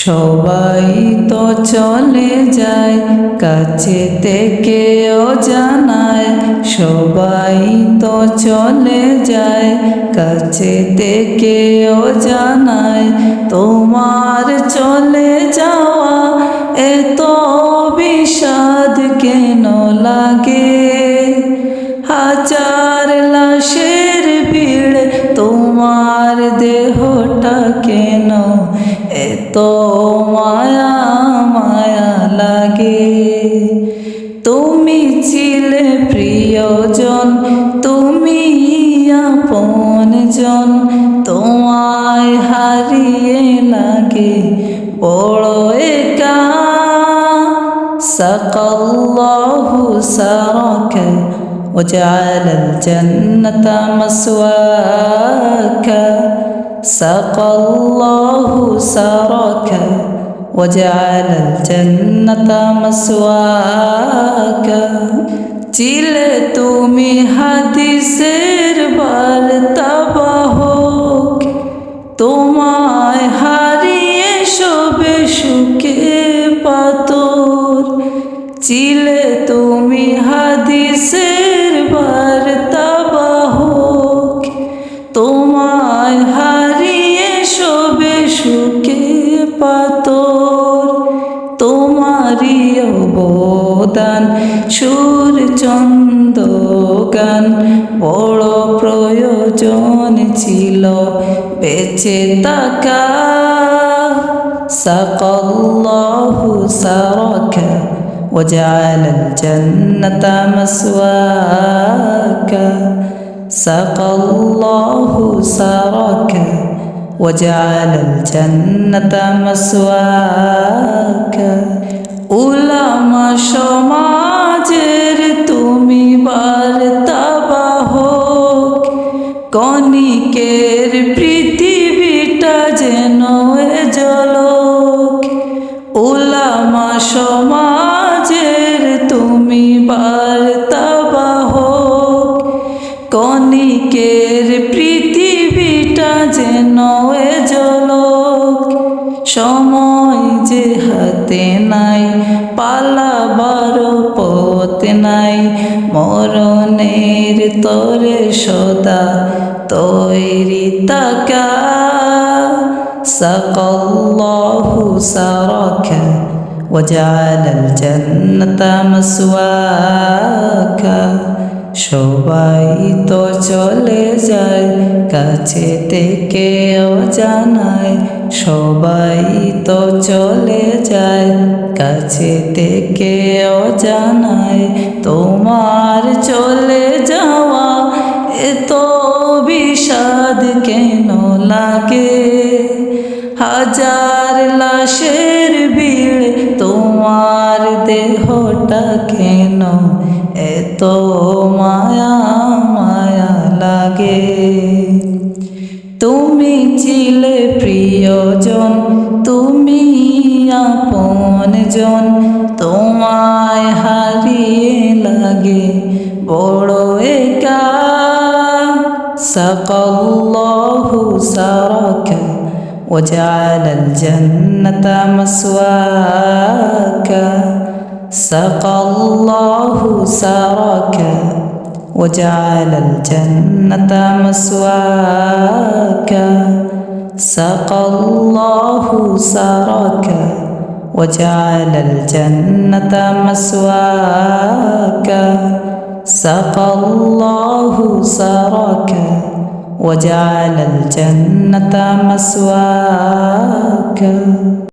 সবাই তো চলে যায়, কাছে থেকেও জানায় সবাই তো চলে যায়, কাছে থেকেও জানায় তোমার চলে যাওয়া এত বিষাদ কেন লাগে? আপন জন তোমায় হারিয়ে লাগে বড় একা سقى الله سرك وجعل الجنة مسواك سقى الله سرك وجعل الجنة مسواك চিলে তুমি হাদিসের চিলে তুমি হাদিসের বার্তা বাহক, তোমায় হারিয়ে সবে সুখে পাতর। তোমারই অবদান সুর, চন্দ, গান, বড় প্রয়োজন ছিল, বেঁচে থাকা। সাকাল্লাহু সারাকা وجعل الجنة مسواك سقى الله سرك وجعل الجنة مسواك উলামা সমাজের তুমি বার্তা বাহক কণিকের পৃথিবীটা যেন এ জলক উলামা সমাজের তুমি বার্তা বাহক, কণিকের পৃথিবীটা যেন জলক সময় যে হাতে নাই, পালাবার পথ নাই, মরণের তরে সদা তৈরি তাকা সাকাল্লাহু সারাকা وجعل الجنة مسواك সবাই তো চলে যায় কাছে থেকেও জানায় সবাই তো চলে যায় কাছে থেকেও জানায় তোমার চলে যাওয়া এত বিষাদ কেন লাগে হাজার লাশের দেহটা কেন এত মায়া মায়া লাগে তুমি ছিলে প্রিয়জন তুমি আপন জন তোমায় হারিয়ে লাগে বড় একা সাকাল্লাহু সারাকা وجعل الجنة مسواك سقى الله سرك وجعل الجنة مسواك. سقى الله سرك وجعل الجنة مسواك. سقى الله سرك وجعل الجنة مسواك.